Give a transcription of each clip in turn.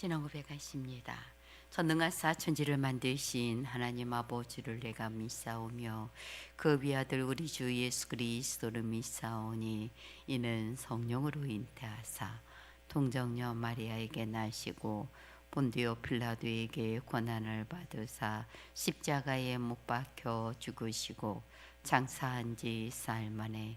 신앙 고백 하십니다. 전능하사 천지를 만드신 하나님 아버지를 내가 믿사오며 그 위아들 우리 주 예수 그리스도를 믿사오니 이는 성령으로 잉태하사 동정녀 마리아에게 나시고 본디오 필라도에게 고난을 받으사 십자가에 못 박혀 죽으시고 장사한 지 사흘 만에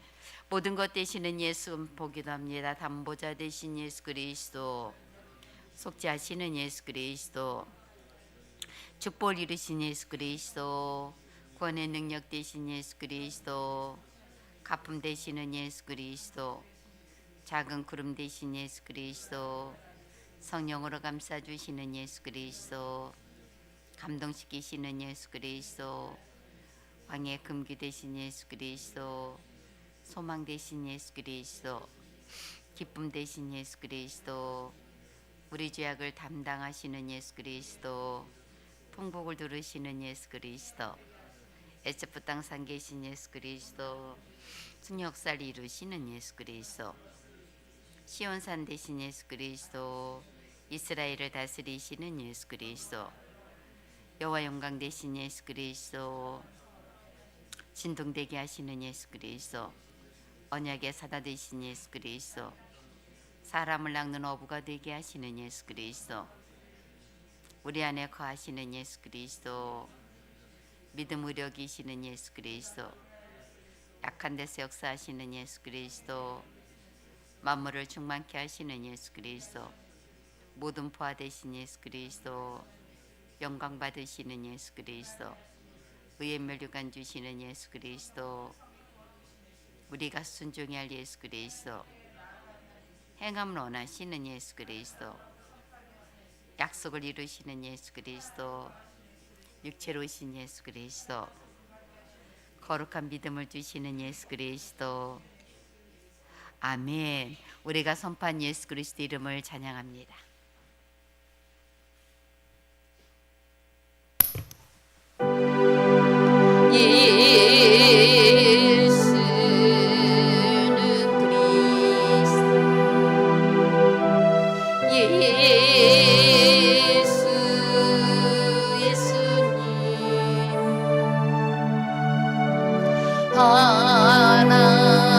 모든 것 되시는 예수 보기도 합니다. 담보자 되신 예수 그리스도 속죄하시는 예수 그리스도 축복 이루신 예수 그리스도 구원의 능력 되신 예수 그리스도 가품 되시는 예수 그리스도 작은 구름 되신 예수 그리스도 성령으로 감싸 주시는 예수 그리스도 감동시키시는 예수 그리스도 왕의 금기 되신 예수 그리스도 소망 되신 예수 그리스도 기쁨 되신 예수 그리스도 우리 죄악을 담당하시는 예수 그리스도 풍복을 두르시는 예수 그리스도 에스프 땅산 계신 예수 그리스도 승역사를 이루시는 예수 그리스도 시온산 되신 예수 그리스도 이스라엘을 다스리시는 예수 그리스도 여호와 영광 되신 예수 그리스도 진동되게 하시는 예수 그리스도 언약의 사다 되신 예수 그리스도 사람을 낚는 어부가 되게 하시는 예수 그리스도 우리 안에 거하시는 예수 그리스도 믿음 의력이시는 예수 그리스도 약한 데서 역사하시는 예수 그리스도 만물을 충만케 하시는 예수 그리스도 모든 부하 되신 예수 그리스도 영광 받으시는 예수 그리스도 의의 멸류관 주시는 예수 그리스도 우리가 순종해야 할 예수 그리스도 행함을 원하시는 예수 그리스도 약속을 이루시는 예수 그리스도 육체로 오신 예수 그리스도 거룩한 믿음을 주시는 예수 그리스도. 아멘. 우리가 선포한 예수 그리스도 이름을 찬양합니다 하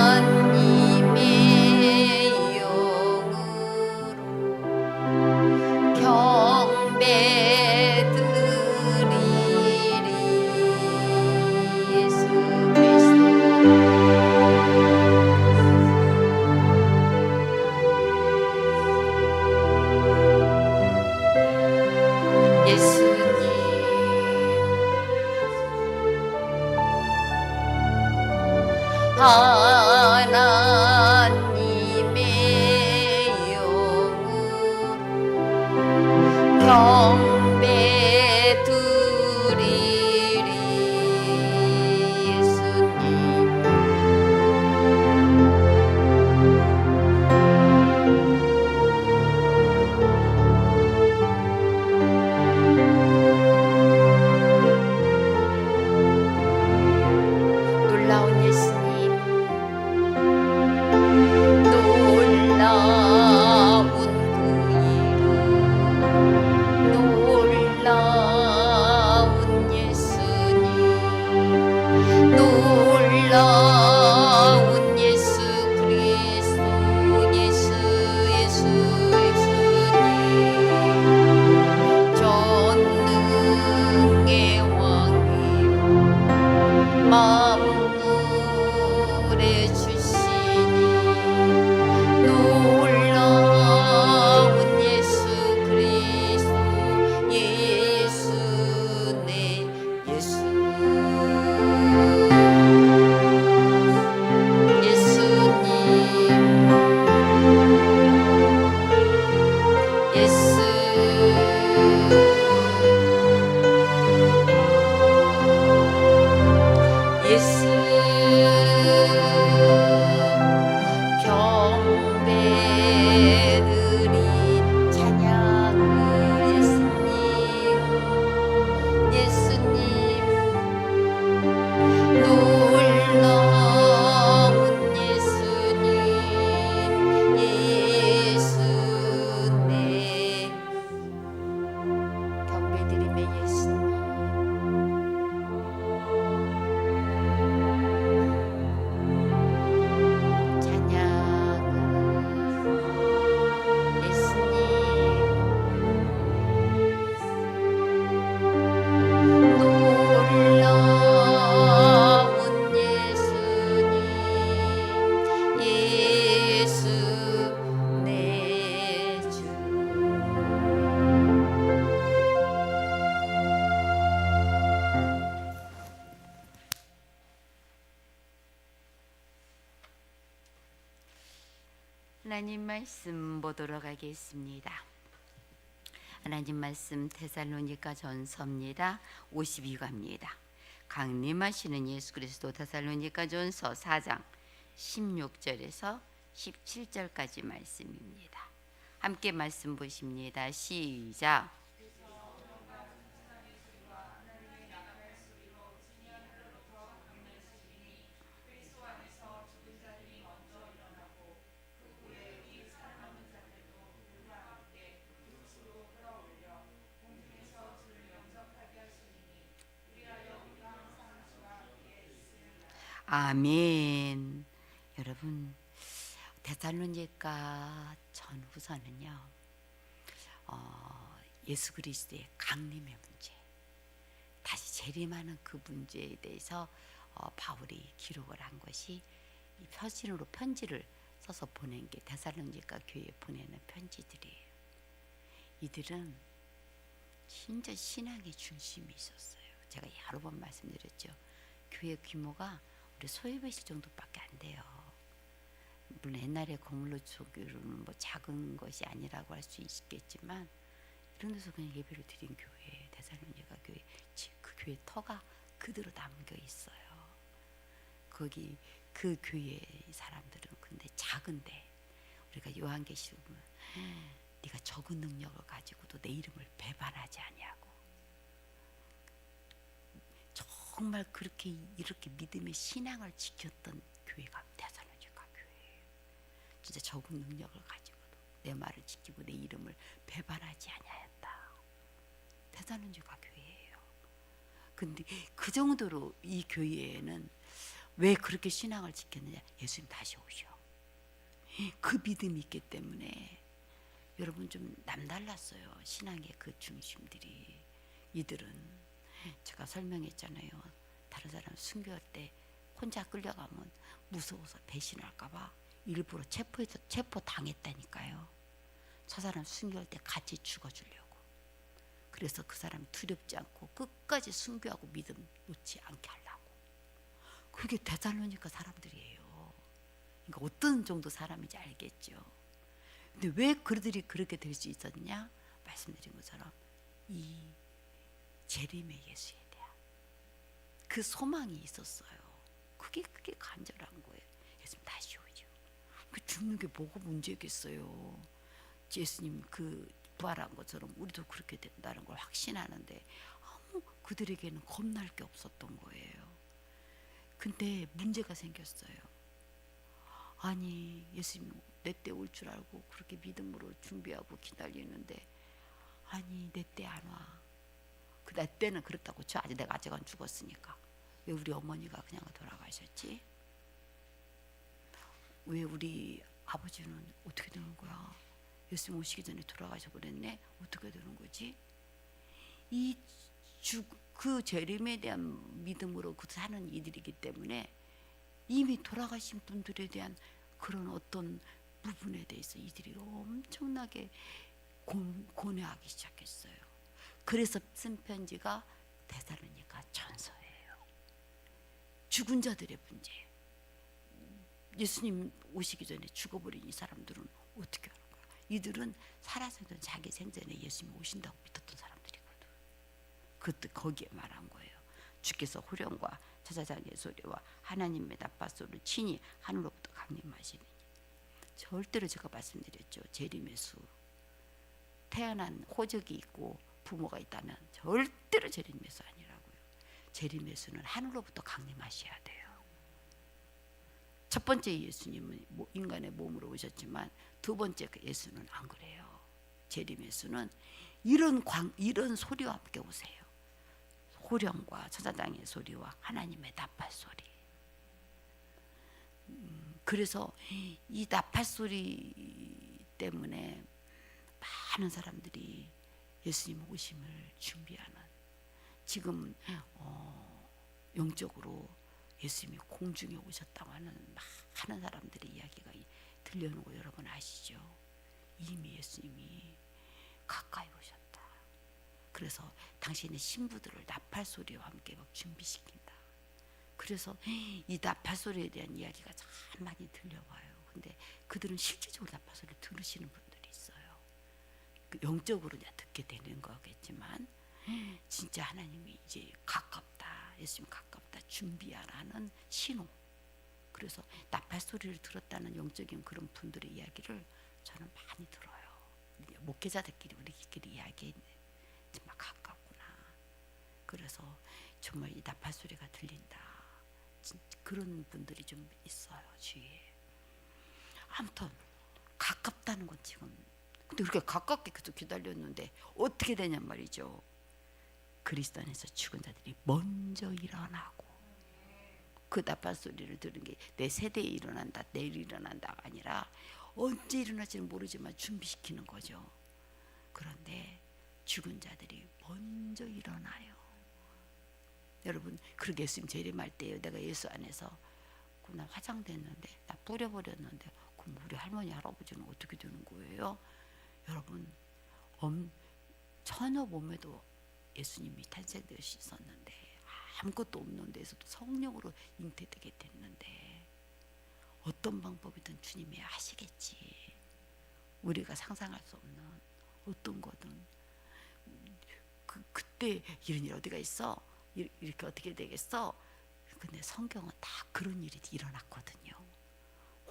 하나님 말씀 보도록 하겠습니다. 하나님 말씀 테살로니가 전서입니다. 52과입니다. 강림하시는 예수 그리스도 테살로니가 전서 4장 16절에서 17절까지 말씀입니다. 함께 말씀 보십니다. 시작. 아멘. 여러분 데살로니가 전후서는요. 어, 예수 그리스도의 강림의 문제, 다시 재림하는 그 문제에 대해서 어, 바울이 기록을 한 것이 이 표신으로 편지를 써서 보낸 게 데살로니가 교회에 보내는 편지들이에요. 이들은 진짜 신앙의 중심이 있었어요. 제가 여러 번 말씀드렸죠. 교회 규모가 우리 소유배실 정도밖에 안 돼요. 물론 옛날에 건물로 조교로는 뭐 작은 것이 아니라고 할 수 있겠지만 이런 데서 그냥 예배를 드린 교회 대살로니가 교회 지- 그 교회 터가 그대로 남겨 있어요. 거기 그 교회 사람들은 근데 작은데 우리가 요한계시록 보면 네가 적은 능력을 가지고도 내 이름을 배반하지 아니하고 정말 그렇게 이렇게 믿음의 신앙을 지켰던 교회가. 진짜 적은 능력을 가지고도 내 말을 지키고 내 이름을 배반하지 아니하였다. 대살로니가 교회예요. 근데 그 정도로 이 교회에는 왜 그렇게 신앙을 지켰느냐? 예수님 다시 오셔. 그 믿음이 있기 때문에 여러분 좀 남달랐어요. 신앙의 그 중심들이 이들은 제가 설명했잖아요. 다른 사람 순교할 때 혼자 끌려가면 무서워서 배신할까봐 일부러 체포해서 체포 당했다니까요. 저 사람 순교할 때 같이 죽어주려고. 그래서 그 사람 두렵지 않고 끝까지 순교하고 믿음 놓지 않게 하려고. 그게 대살로니까 사람들이에요. 그러니까 어떤 정도 사람인지 알겠죠. 근데 왜 그들이 그렇게 될 수 있었냐? 말씀드린 것처럼 이 재림의 예수에 대한 그 소망이 있었어요. 그게 그게 간절한 거예요. 예수님 다시. 그 죽는 게 뭐가 문제겠어요. 예수님 그 부활한 것처럼 우리도 그렇게 된다는 걸 확신하는데 아무 그들에게는 겁날 게 없었던 거예요. 근데 문제가 생겼어요. 아니 예수님 내 때 올 줄 알고 그렇게 믿음으로 준비하고 기다리는데 아니 내 때 안 와. 그 내 때는 그렇다고 쳐. 아직 내가 아직 안 죽었으니까. 왜 우리 어머니가 그냥 돌아가셨지? 왜 우리 아버지는 어떻게 되는 거야? 예수님 오시기 전에 돌아가셔 버렸네. 어떻게 되는 거지? 이그 재림에 대한 믿음으로 그 사는 이들이기 때문에 이미 돌아가신 분들에 대한 그런 어떤 부분에 대해서 이들이 엄청나게 고, 고뇌하기 시작했어요. 그래서 쓴 편지가 대사로니까 전서예요. 죽은 자들의 문제. 예 수님 오시기 전에 죽어버린 이 사람들은 어떻게 하는 거야? 이들은 살아서던 자기 생전에 예수님 오신다고 믿었던 사람들이거든. 그때 거기에 말한 거예요. 주께서 호령과 저자장의 소리와 하나님의 나빠 소리를 친히 하늘로부터 강림하시니 절대로 제가 말씀드렸죠. 재림의 수 태어난 호적이 있고 부모가 있다면 절대로 재림의 수 아니라고요. 재림의 수는 하늘로부터 강림하셔야 돼요. 첫 번째 예수님은 뭐 인간의 몸으로 오셨지만 두 번째 그 예수는 안 그래요. 재림의 수는 이런 광 이런 소리와 함께 오세요. 호령과 천사장의 소리와 하나님의 나팔 소리. 음, 그래서 이 나팔 소리 때문에 많은 사람들이 예수님 오심을 준비하는 지금 어, 영적으로 예수님이 공중에 오셨다고 하는 많은 사람들의 이야기가 이- 들려오는 거 여러분 아시죠? 이미 예수님이 가까이 오셨다. 그래서 당신의 신부들을 나팔 소리와 함께 막 준비시킨다. 그래서 이 나팔 소리에 대한 이야기가 참 많이 들려와요. 근데 그들은 실질적으로 나파 소리를 들으시는 분들이 있어요. 그 영적으로 듣게 되는 거겠지만 진짜 하나님이 이제 가깝다, 예수님 가깝다, 준비하라는 신호. 그래서 나팔 소리를 들었다는 영적인 그런 분들의 이야기를 저는 많이 들어요. 목회자들끼리 우리끼리 이야기했는데 정말 가깝구나. 그래서 정말 이 나팔 소리가 들린다. 진- 그런 분들이 좀 있어요 주위에. 아무튼 가깝다는 건 지금 근데 그렇게 가깝게 계속 기다렸는데 어떻게 되냔 말이죠. 그리스도 안에서 죽은 자들이 먼저 일어나고 그 나팔 소리를 들은 게 내 세대에 일어난다 내일 일어난다가 아니라 언제 일어날지는 모르지만 준비시키는 거죠. 그런데 죽은 자들이 먼저 일어나요. 여러분 그렇게 예수님 재림할 때요 내가 예수 안에서 그나 화장됐는데 나 뿌려버렸는데 그럼 우리 할머니 할아버지는 어떻게 되는 거예요? 여러분 엄, 처녀 몸에도 예수님이 탄생되셨었는데 아무것도 없는 데서도 성령으로 잉태되게 됐는데 어떤 방법이든 주님이 하시겠지. 우리가 상상할 수 없는 어떤 거든. 그 그때 이런 일 어디가 있어? 이- 이렇게 어떻게 되겠어? 근데 성경은 다 그런 일이 일어났거든요.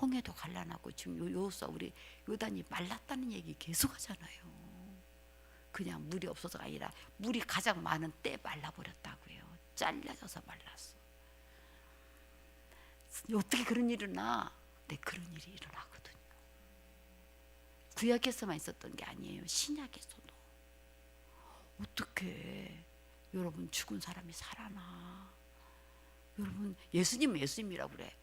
홍해도 갈라나고 지금 요 요사 우리 요단이 말랐다는 얘기 계속 하잖아요. 그냥 물이 없어서가 아니라 물이 가장 많은 때 말라버렸다고요 잘려져서 말랐어. 어떻게 그런 일이 일어나? 네 그런 일이 일어나거든요. 구약에서만 있었던 게 아니에요. 신약에서도. 어떻게 여러분 죽은 사람이 살아나? 여러분 예수님은 예수님이라고 그래.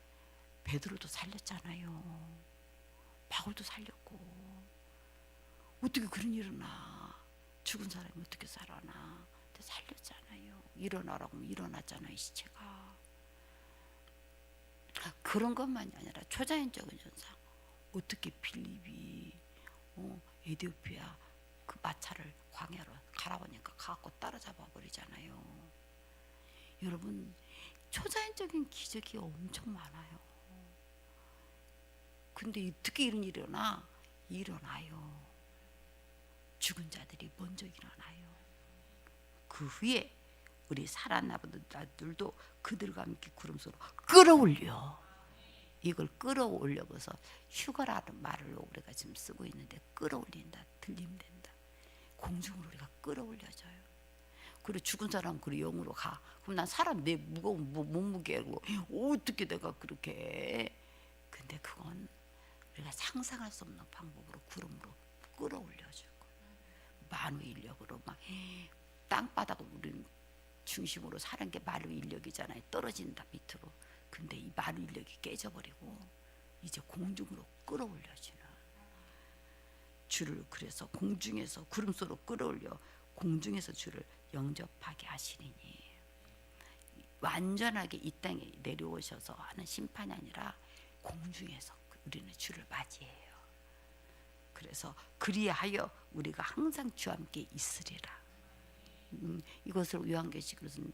베드로도 살렸잖아요. 바울도 살렸고. 어떻게 그런 일어나? 죽은 사람이 어떻게 살아나 근데 살렸잖아요. 일어나라고 하면 일어났잖아요 시체가. 그런 것만이 아니라 초자연적인 현상. 어떻게 필립이 어, 에디오피아 그 마차를 광야로 가라보니까 가고 따라잡아 버리잖아요. 여러분 초자연적인 기적이 엄청 많아요. 근데 어떻게 이런 일이 일어나? 일어나요. 죽은 자들이 먼저 일어나요 그 후에 우리 살았나 보던 자들도 그들과 함께 구름 속으로 끌어올려. 이걸 끌어올려서 휴거라는 말을 우리가 지금 쓰고 있는데 끌어올린다 들림된다. 공중으로 우리가 끌어올려져요. 그리고 죽은 사람 그 영으로 가. 그럼 난 사람 내 무거운 뭐- 몸무게고 어떻게 내가 그렇게 해? 근데 그건 우리가 상상할 수 없는 방법으로 구름으로 끌어올려주고 만우 인력으로 막 땅바닥을 우리 중심으로 사는 게 만우 인력이잖아요 떨어진다 밑으로 근데 이 만우 인력이 깨져버리고 이제 공중으로 끌어올려지는 주를 그래서 공중에서 구름 속으로 끌어올려 공중에서 주를 영접하게 하시리니 완전하게 이 땅에 내려오셔서 하는 심판이 아니라 공중에서 우리는 주를 맞이해요. 그래서 그리하여 우리가 항상 주와 함께 있으리라. 음, 이것을 요한계시록은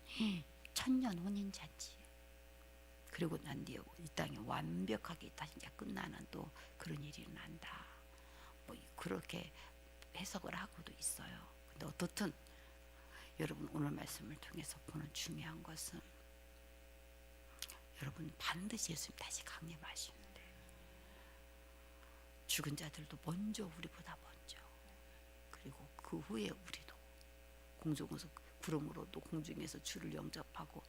천년 혼인 잔치. 그리고 난 뒤에 이 땅에 완벽하게 다시 이제 끝나는 또 그런 일이 일어난다. 뭐 그렇게 해석을 하고도 있어요. 근데 어떻든 여러분 오늘 말씀을 통해서 보는 중요한 것은 여러분 반드시 예수님 다시 강림하시는데 죽은 자들도 먼저 우리보다 먼저 그리고 그 후에 우리도 공중에서 구름으로도 공중에서 주를 영접하고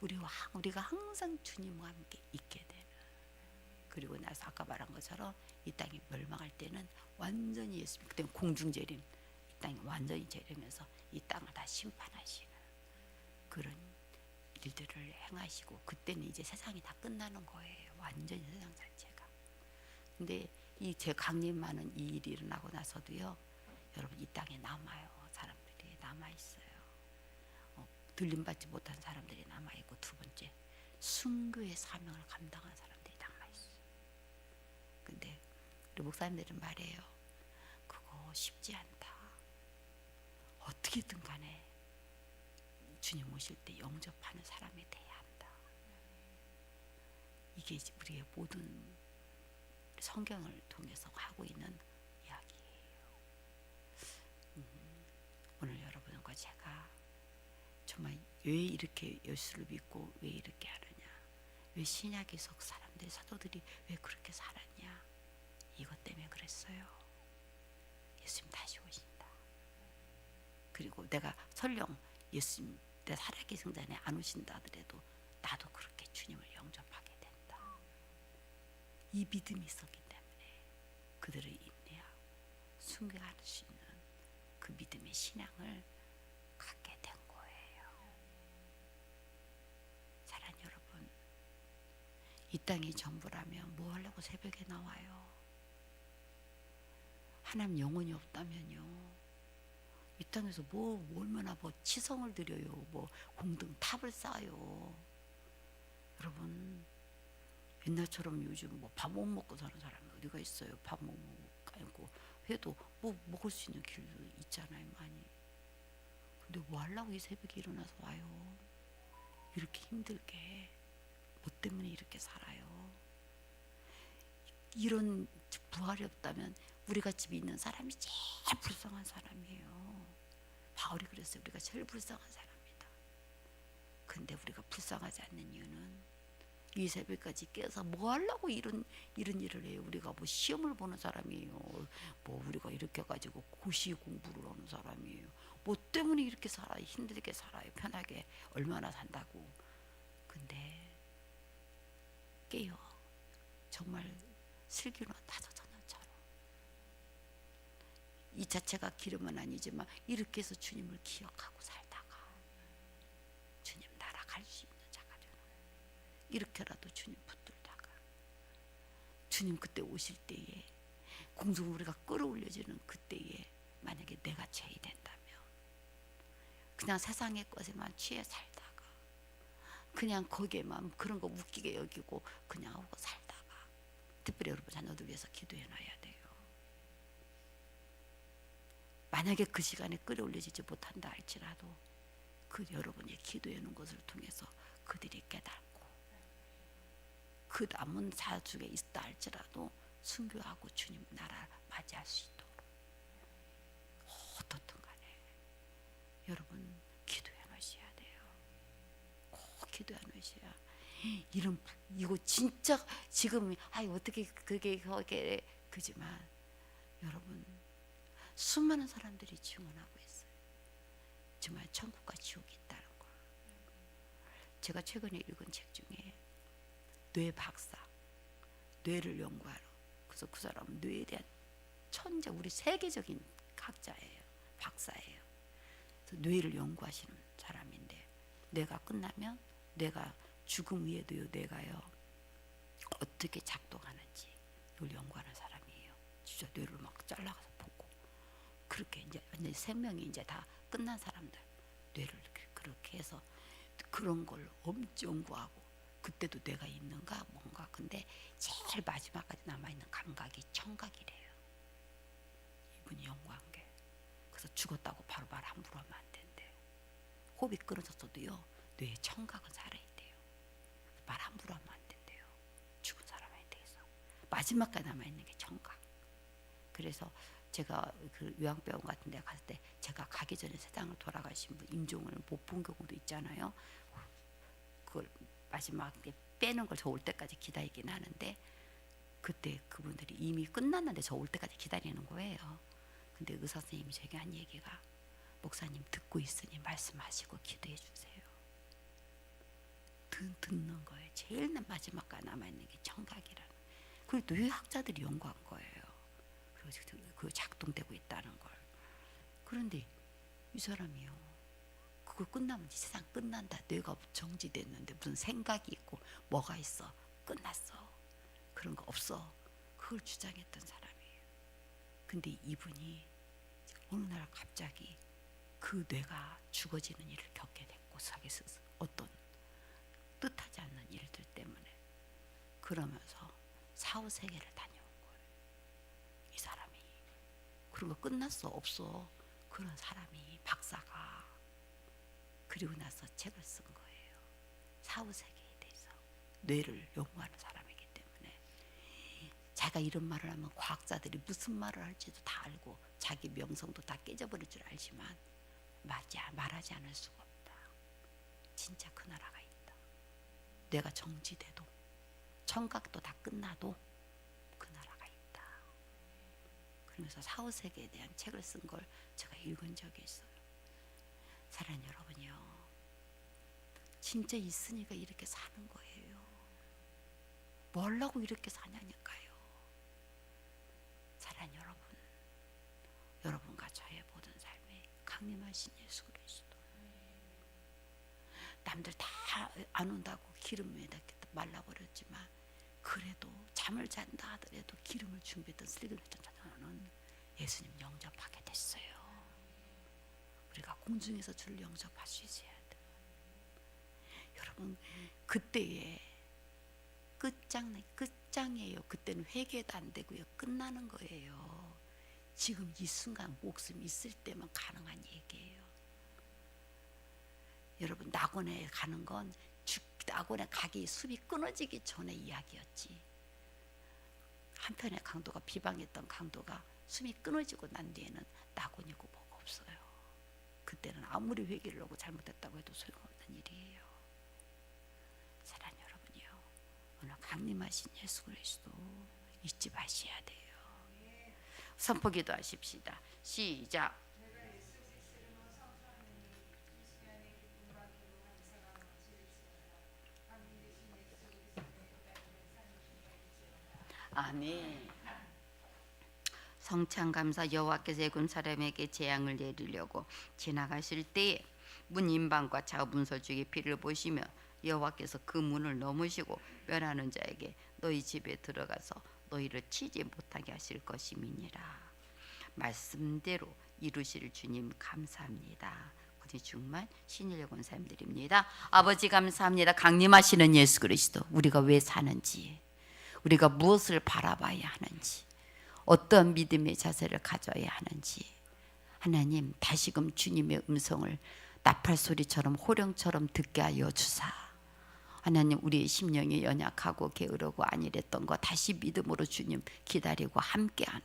우리와 우리가 항상 주님과 함께 있게 되는. 그리고 나서 아까 말한 것처럼 이 땅이 멸망할 때는 완전히 예수님 그때 공중 재림 이 땅이 완전히 재림해서 이 땅을 다 심판하시는 그런 일들을 행하시고 그때는 이제 세상이 다 끝나는 거예요. 완전히 세상 자체가. 근데 이 제 강림하는 이 일이 일어나고 나서도요 여러분 이 땅에 남아요 남아 있어요. 어, 들림 받지 못한 사람들이 남아 있고 두 번째 순교의 사명을 감당한 사람들이 남아 있어요. 근데 우리 목사님들은 말해요. 그거 쉽지 않다. 어떻게든 간에 주님 오실 때 영접하는 사람이 돼야 한다. 이게 우리의 모든 성경을 통해서 하고 있는 이야기예요. 음, 오늘 여러분과 제가 정말 왜 이렇게 예수를 믿고 왜 이렇게 하느냐? 왜 신약의 속 사람들 사도들이 왜 그렇게 살았냐? 이것 때문에 그랬어요. 예수님 다시 오신다. 그리고 내가 설령 예수님 내 살아계신 전에 안 오신다 하더라도 나도 그렇게 주님을 영접하게 된다. 이 믿음이 있었기 때문에 그들을 인내하고 순교할 수 있는 그 믿음의 신앙을 갖게 된 거예요. 사랑 여러분, 이 땅이 전부라면 뭐 하려고 새벽에 나와요? 하나님 영혼이 없다면요. 이 땅에서 뭐 얼마나 뭐 치성을 드려요. 뭐 공등 탑을 쌓아요. 여러분 옛날처럼 요즘 뭐 밥 못 먹고 사는 사람이 어디가 있어요? 밥 못 먹고 해도 뭐 먹을 수 있는 길도 있잖아요, 많이. 근데 뭐 하려고 이 새벽에 일어나서 와요? 이렇게 힘들게 뭐 때문에 이렇게 살아요? 이런 부활이 없다면 우리 같이 믿는 사람이 제일 불쌍한 사람이에요. 바울이 그랬어요. 우리가 제일 불쌍한 사람이다. 근데 우리가 불쌍하지 않는 이유는 이 새벽까지 깨서 뭐 하려고 이런 이런 일을 해요. 우리가 뭐 시험을 보는 사람이에요. 뭐 우리가 이렇게 가지고 고시 공부를 하는 사람이에요. 뭐 때문에 이렇게 살아 힘들게 살아요. 편하게 얼마나 산다고. 근데 깨요. 정말 슬기로운 다섯천원처럼 이 자체가 기름은 아니지만 이렇게 해서 주님을 기억하고 살다가 주님 나라 갈 수 있는 자가 되는. 이렇게라도 주님 붙들다가 주님 그때 오실 때에 공중 우리가 끌어올려지는 그때에 만약에 내가 죄이 된다면 그냥 세상의 것에만 취해 살다가 그냥 거기에만 그런 거 웃기게 여기고 그냥 하고 살다가 특별히 여러분 자녀들 위해서 기도해 놔야 돼요. 만약에 그 시간에 끌어올려지지 못한다 할지라도 그 여러분의 기도해 놓은 것을 통해서 그들이 깨닫고 그 남은 사중에 있다 할지라도 순교하고 주님 나라 맞이할 수 있도록 어떻든 간에 여러분 기도해 놓으셔야 돼요. 꼭 기도해 놓으셔야 이런 이거 진짜 지금 아이 어떻게 그게 그게 그지만 여러분 수많은 사람들이 증언하고 있어요. 정말 천국과 지옥이 있다는 걸. 제가 최근에 읽은 책 중에 뇌 박사, 뇌를 연구하러. 그래서 그 사람은 뇌에 대한 천재, 우리 세계적인 학자예요. 박사예요. 뇌를 연구하시는 사람인데 뇌가 끝나면 뇌가 죽음 위에도요 뇌가요 어떻게 작동하는지 이걸 연구하는 사람이에요. 진짜 뇌를 막 잘라가서 보고 그렇게 이제 완전 생명이 이제 다 끝난 사람들 뇌를 그렇게 해서 그런 걸 엄청 연구하고 그때도 뇌가 있는가 뭔가 근데 제일 마지막까지 남아 있는 감각이 청각이래요. 이분이 연구한 게 그래서 죽었다고 바로바로 함부로 하면 안 된대. 호흡이 끊어졌어도요 뇌의 청각은 살아있대요. 말 함부로 하면 안 된대요. 죽은 사람에 대해서 마지막까지 남아 있는 게 청각. 그래서 제가 그 요양병원 같은 데 갔을 때 제가 가기 전에 세상을 돌아가신 분 임종을 못 본 경우도 있잖아요. 그걸 마지막에 빼는 걸 저 올 때까지 기다리긴 하는데 그때 그분들이 이미 끝났는데 저 올 때까지 기다리는 거예요. 근데 의사 선생님이 제게 한 얘기가 목사님 듣고 있으니 말씀하시고 기도해 주세요. 듣, 듣는 거예요. 제일 마지막까지 남아 있는 게 청각이라는. 그리고 뇌학자들이 연구한 거예요. 그 작동되고 있다는 걸. 그런데 이 사람이요. 그거 끝나면 이 세상 끝난다. 뇌가 정지됐는데 무슨 생각이 있고 뭐가 있어? 끝났어. 그런 거 없어. 그걸 주장했던 사람이에요. 근데 이분이 어느 날 갑자기 그 뇌가 죽어지는 일을 겪게 됐고 자기서 어떤 뜻하지 않는 일들 때문에 그러면서 사후 세계를 다녀온 거예요. 이 사람이 거 끝났어 없어 그런 사람이 박사가 그리고 나서 책을 쓴 거예요. 사후 세계에 대해서 뇌를 연구하는 사람이기 때문에 자기가 이런 말을 하면 과학자들이 무슨 말을 할지도 다 알고 자기 명성도 다 깨져버릴 줄 알지만 맞아 말하지 않을 수가 없다. 진짜 그 나라가. 내가 정지돼도 청각도 다 끝나도 그 나라가 있다. 그러면서 사후세계에 대한 책을 쓴 걸 제가 읽은 적이 있어요. 사랑하는 여러분이요. 진짜 있으니까 이렇게 사는 거예요. 뭘라고 이렇게 사냐니까요. 사랑하는 여러분. 여러분과 저의 모든 삶에 강림하신 예수 그리스도. 남들 다 안 온다고 기름에다 말라버렸지만 그래도 잠을 잔다 하더라도 기름을 준비했던 슬기했던 자는 예수님 영접하게 됐어요. 우리가 공중에서 주를 있어야 돼. 여러분 그때에 끝장 끝장이에요. 그때는 회개도 안 되고요. 끝나는 거예요. 지금 이 순간 목숨 있을 때만 가능한 얘기예요. 여러분 낙원에 가는 건 죽, 낙원에 가기 숲이 끊어지기 전에 이야기였지. 한편의 강도가 비방했던 강도가 숨이 끊어지고 난 뒤에는 낙원이고 뭐가 없어요. 그때는 아무리 회개를 하고 잘못했다고 해도 소용없는 일이에요. 사랑 여러분이요. 오늘 강림하신 예수 그리스도 잊지 마셔야 돼요. 선포기도 하십시다. 시작. 아멘. 성찬감사 여호와께서 애굽 사람에게 재앙을 내리려고 지나가실 때에 문 인방과 자문서 중에 피를 보시며 여호와께서 그 문을 넘으시고 멸하는 자에게 너희 집에 들어가서 너희를 치지 못하게 하실 것임이니라 말씀대로 이루실 주님 감사합니다. 우리 중만 신일의 권사님들입니다. 아버지 감사합니다. 강림하시는 예수 그리스도 우리가 왜 사는지 우리가 무엇을 바라봐야 하는지 어떤 믿음의 자세를 가져야 하는지. 하나님 다시금 주님의 음성을 나팔 소리처럼 호령처럼 듣게 하여 주사. 하나님 우리의 심령이 연약하고 게으르고 안일했던 거 다시 믿음으로 주님 기다리고 함께하는.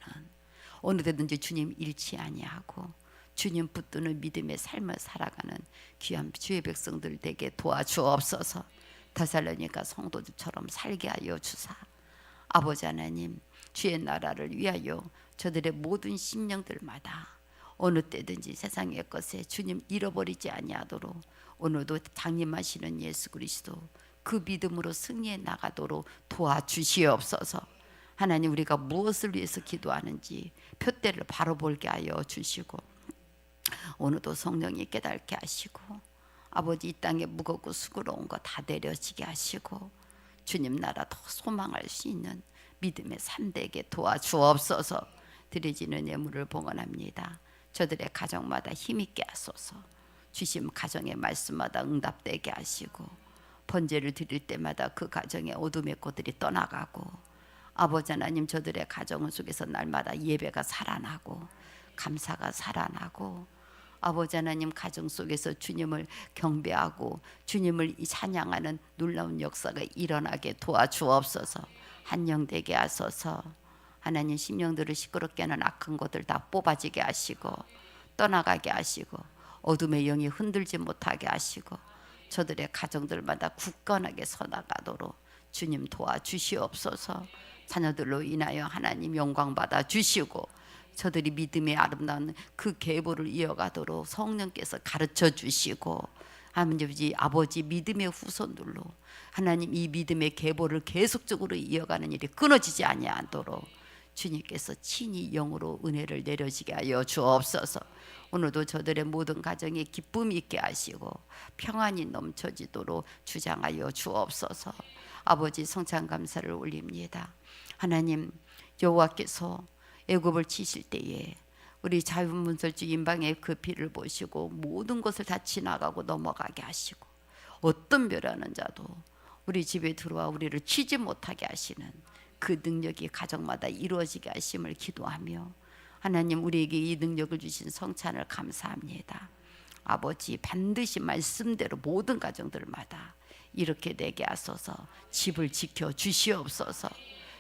어느 때든지 주님 잃지 아니하고 주님 붙드는 믿음의 삶을 살아가는 귀한 주의 백성들 되게 도와주옵소서. 다살로니가 성도들처럼 살게 하여 주사. 아버지 하나님 주의 나라를 위하여 저들의 모든 심령들마다 어느 때든지 세상의 것에 주님 잃어버리지 아니하도록 오늘도 장님하시는 예수 그리스도 그 믿음으로 승리해 나가도록 도와주시옵소서. 하나님 우리가 무엇을 위해서 기도하는지 표대를 바로 볼게 하여 주시고 오늘도 성령이 깨닫게 하시고 아버지 이 땅에 무겁고 수고로운 거 다 내려지게 하시고 주님 나라 더 소망할 수 있는 믿음의 삶되게 도와주옵소서. 드려지는 예물을 봉헌합니다. 저들의 가정마다 힘있게 하소서. 주심 가정의 말씀마다 응답되게 하시고 번제를 드릴 때마다 그 가정의 어둠의 꽃들이 떠나가고 아버지 하나님 저들의 가정 속에서 날마다 예배가 살아나고 감사가 살아나고 아버지 하나님 가정 속에서 주님을 경배하고 주님을 찬양하는 놀라운 역사가 일어나게 도와주옵소서 한영되게 하소서. 하나님 심령들을 시끄럽게 하는 악한 것들 다 뽑아지게 하시고 떠나가게 하시고 어둠의 영이 흔들지 못하게 하시고 저들의 가정들마다 굳건하게 서나가도록 주님 도와주시옵소서. 자녀들로 인하여 하나님 영광 받아 주시고 저들이 믿음의 아름다운 그 계보를 이어가도록 성령께서 가르쳐 주시고 아버지 아버지 믿음의 후손들로 하나님 이 믿음의 계보를 계속적으로 이어가는 일이 끊어지지 아니하도록 주님께서 친히 영으로 은혜를 내려지게 하여 주옵소서. 오늘도 저들의 모든 가정에 기쁨 있게 하시고 평안이 넘쳐지도록 주장하여 주옵소서. 아버지 성찬 감사를 올립니다. 하나님 여호와께서 애굽을 치실 때에 우리 자유문설주 인방의 그 피를 보시고 모든 것을 다 지나가고 넘어가게 하시고 어떤 멸하는 자도 우리 집에 들어와 우리를 치지 못하게 하시는 그 능력이 가정마다 이루어지게 하심을 기도하며 하나님 우리에게 이 능력을 주신 성찬을 감사합니다. 아버지 반드시 말씀대로 모든 가정들마다 이렇게 되게 하소서 집을 지켜 주시옵소서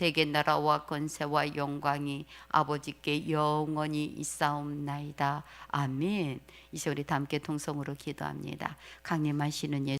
대개 나라와 권세와 영광이 아버지께 영원히 있사옵나이다. 아멘. 이제 우리 다 함께 통성으로 기도합니다. 강림하시는 예수